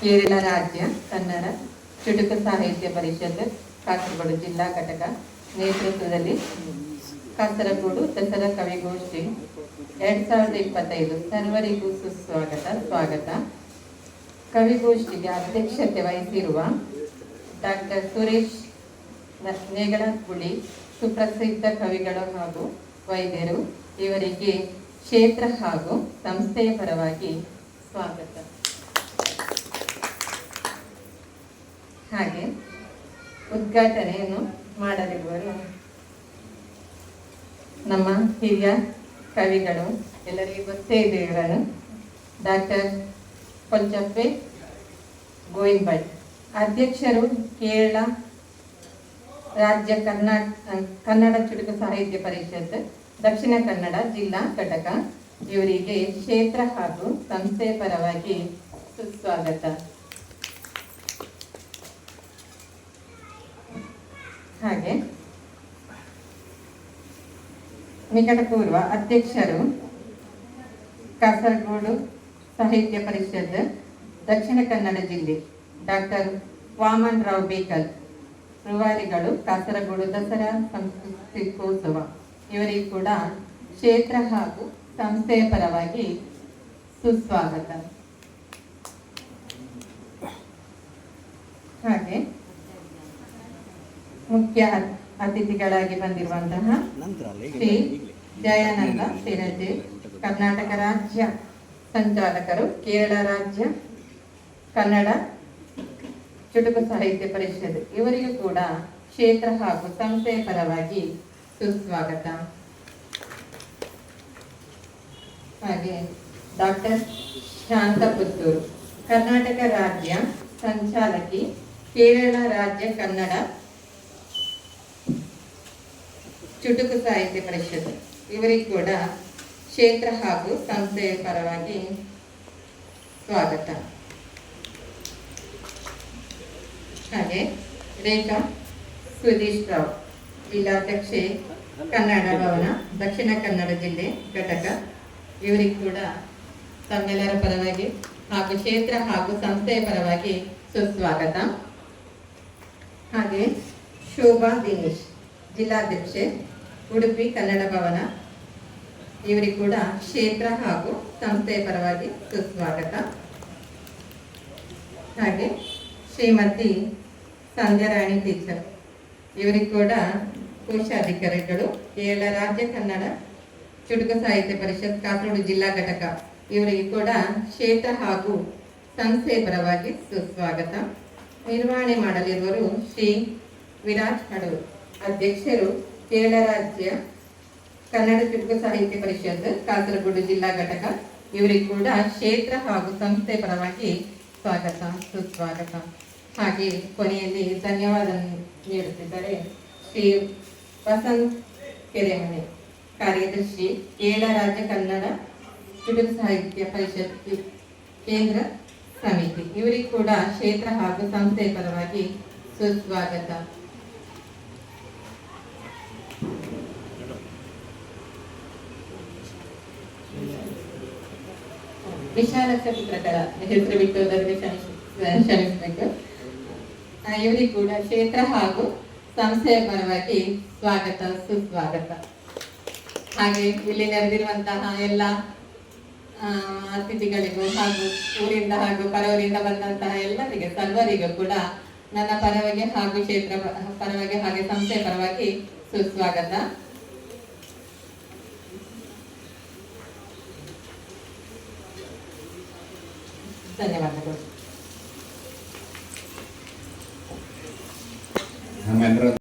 ಕೇರಳ ರಾಜ್ಯ, ಕನ್ನಡ, ಚುಟುಕು ಸಾಹಿತ್ಯ ಪರಿಷತ್ ಕಾಸರಗೋಡು ಜಿಲ್ಲಾ ಘಟಕ ನೇತೃತ್ವದಲ್ಲಿ ಕಾಸರಗೋಡು ದಸರಾ ಕವಿಗೋಷ್ಠಿ ಎರಡ್ ಸಾವಿರದ ಇಪ್ಪತ್ತೈದು ಸರ್ವರಿಗೂ ಸುಸ್ವಾಗತ, ಸ್ವಾಗತ. ಕವಿಗೋಷ್ಠಿಗೆ ಅಧ್ಯಕ್ಷತೆ ವಹಿಸಿರುವ ಡಾಕ್ಟರ್ ಸುರೇಶ್ ನ- ನೇಗಳಗುಳಿ ಸುಪ್ರಸಿದ್ಧ ಕವಿಗಳು ಹಾಗೂ ವೈದ್ಯರು, ಇವರಿಗೆ ಕ್ಷೇತ್ರ ಹಾಗೂ ಸಂಸ್ಥೆಯ ಪರವಾಗಿ ಸ್ವಾಗತ. ಹಾಗೆ ಉದ್ಘಾಟನೆಯನ್ನು ಮಾಡಲಿರುವರು ನಮ್ಮ ಹಿರಿಯ ಕವಿಗಳು ಎಲ್ಲರಿಗೂ ಗೊತ್ತೇ ಇದೆ ಇವರನ್ನು ಡಾಕ್ಟರ್ ಪಂಚಪ್ಪೆ ಗೋವಿಂದ್ ಭಟ್ ಅಧ್ಯಕ್ಷರು ಕೇರಳ ರಾಜ್ಯ ಕರ್ನಾಟ, ಕನ್ನಡ ಚುಟುಕು ಸಾಹಿತ್ಯ ಪರಿಷತ್, ದಕ್ಷಿಣ ಕನ್ನಡ ಜಿಲ್ಲಾ ಘಟಕ. ಇವರಿಗೆ ಕ್ಷೇತ್ರ ಹಾಗೂ ಸಂಸ್ಥೆ ಪರವಾಗಿ ಸುಸ್ವಾಗತ. ಹಾಗೆ. ನಿಕಟಪೂರ್ವ ಅಧ್ಯಕ್ಷರು ಕಾಸರಗೋಡು ಸಾಹಿತ್ಯ ಪರಿಷತ್, ದಕ್ಷಿಣ ಕನ್ನಡ ಜಿಲ್ಲೆ ಡಾಕ್ಟರ್ ವಾಮನ್ ರಾವ್ ಬೇಕಲ್ ರೂವಾರಿಗಳು ಕಾಸರಗೋಡು ದಸರಾ ಸಂಸ್ಕೃತಿಕೋತ್ಸವ. ಇವರಿಗೂ ಕೂಡ ಕ್ಷೇತ್ರ ಹಾಗೂ ಸಂಸ್ಥೆಯ ಪರವಾಗಿ ಸುಸ್ವಾಗತ. ಹಾಗೆ. ಮುಖ್ಯ ಅತ್- ಅತಿಥಿಗಳಾಗಿ ಬಂದಿರುವಂತಹ ಶ್ರೀ ಜಯಾನಂದ ಸಿರಜೆ ಕರ್ನಾಟಕ ರಾಜ್ಯ ಸಂಚಾಲಕರು ಕೇರಳ ರಾಜ್ಯ ಕನ್ನಡ ಚುಟುಕು ಸಾಹಿತ್ಯ ಪರಿಷತ್ ಇವರಿಗೂ ಕೂಡ ಕ್ಷೇತ್ರ ಹಾಗೂ ಸಂಸ್ಥೆಯ ಪರವಾಗಿ ಸುಸ್ವಾಗತ. ಹಾಗೆ ಡಾಕ್ಟರ್ ಶಾಂತ ಪುತ್ತೂರು ಕರ್ನಾಟಕ ರಾಜ್ಯ ಸಂಚಾಲಕಿ ಕೇರಳ ರಾಜ್ಯ ಕನ್ನಡ ಚುಟುಕು ಸಾಹಿತ್ಯ ಪರಿಷತ್. ಇವರಿಗೂ ಕೂಡ ಕ್ಷೇತ್ರ ಹಾಗೂ ಸಂಸ್ಥೆಯ ಪರವಾಗಿ ಸ್ವಾಗತ. ಹಾಗೆ ರೇಖಾ ಸುಧೀಶ್ ರಾವ್ ಜಿಲ್ಲಾಧ್ಯಕ್ಷೆ ಕನ್ನಡ ಭವನ, ದಕ್ಷಿಣ ಕನ್ನಡ ಜಿಲ್ಲೆ ಘಟಕ. ಇವರಿಗೂ ಕೂಡ ತಮ್ಮೆಲ್ಲರ ಪರವಾಗಿ ಹಾಗೂ ಕ್ಷೇತ್ರ ಹಾಗೂ ಸಂಸ್ಥೆಯ ಪರವಾಗಿ ಸುಸ್ವಾಗತ. ಹಾಗೆ ಶೋಭಾ ದಿನೇಶ್. ಜಿಲ್ಲಾಧ್ಯಕ್ಷೆ, ಉಡುಪಿ ಕನ್ನಡ ಭವನ, ಇವರಿಗೆ ಕೂಡ ಕ್ಷೇತ್ರ ಹಾಗೂ ಸಂಸ್ಥೆಯ ಪರವಾಗಿ ಸುಸ್ವಾಗತ. ಹಾಗೆ ಶ್ರೀಮತಿ ಸಂಧ್ಯಾರಾಣಿ ಟೀಚರ್, ಇವರಿಗೆ ಕೂಡ ಕೋಶಾಧಿಕಾರಿಗಳು, ಕೇರಳ ರಾಜ್ಯ ಕನ್ನಡ ಚುಟುಕು ಸಾಹಿತ್ಯ ಪರಿಷತ್, ಕಾಸರಗೋಡು ಜಿಲ್ಲಾ ಘಟಕ, ಇವರಿಗೆ ಕೂಡ ಕ್ಷೇತ್ರ ಹಾಗೂ ಸಂಸ್ಥೆಯ ಪರವಾಗಿ ಸುಸ್ವಾಗತ. ನಿರ್ವಹಣೆ ಮಾಡಲಿರುವರು ಶ್ರೀ ವಿರಾಜ್ ಹಡೂರ್. ಅಧ್ಯಕ್ಷರು ಕೇರಳ ರಾಜ್ಯ ಕನ್ನಡ ಚುಟುಕು ಸಾಹಿತ್ಯ ಪರಿಷತ್, ಕಾಸರಗೋಡು ಜಿಲ್ಲಾ ಘಟಕ, ಇವರಿಗೂ ಕೂಡ ಕ್ಷೇತ್ರ ಹಾಗೂ ಸಂಸ್ಥೆ ಪರವಾಗಿ ಸ್ವಾಗತ, ಸುಸ್ವಾಗತ. ಹಾಗೆ ಕೊನೆಯಲ್ಲಿ ಧನ್ಯವಾದ ನೀಡುತ್ತಿದ್ದಾರೆ ಶ್ರೀ ವಸಂತ್ ಕೆರೆಮನೆ ಕಾರ್ಯದರ್ಶಿ, ಕೇರಳ ರಾಜ್ಯ ಕನ್ನಡ ಚುಟುಕು ಸಾಹಿತ್ಯ ಪರಿಷತ್ ಕೇಂದ್ರ ಸಮಿತಿ. ಇವರಿಗೂ ಕೂಡ ಕ್ಷೇತ್ರ ಹಾಗೂ ಸಂಸ್ಥೆ ಪರವಾಗಿ ಸುಸ್ವಾಗತ. ವಿಶಾಲ ಚಿತ್ರಕಳ ಹೆಸರು ಬಿಟ್ಟು ಹೋದವರಿಗೆ ಕ್ಷಮಿಸಿ ಕ್ಷಮಿಸಬೇಕು. ಇವರಿಗೆ ಕೂಡ ಕ್ಷೇತ್ರ ಹಾಗೂ ಸಂಸ್ಥೆಯ ಪರವಾಗಿ ಸ್ವಾಗತ, ಸುಸ್ವಾಗತ. ಹಾಗೆ ಇಲ್ಲಿ ನೆರೆದಿರುವಂತಹ ಎಲ್ಲ ಅತಿಥಿಗಳಿಗೂ ಹಾಗೂ ಊರಿಂದ ಹಾಗೂ ಪರವರಿಂದ ಬಂದಂತಹ ಎಲ್ಲರಿಗೆ, ಸರ್ವರಿಗೂ ಕೂಡ ನನ್ನ ಪರವಾಗಿ ಹಾಗೂ ಕ್ಷೇತ್ರ ಪರವಾಗಿ ಹಾಗೆ ಸಂಸ್ಥೆಯ ಪರವಾಗಿ ಸುಸ್ವಾಗತ. 谢谢马大哥。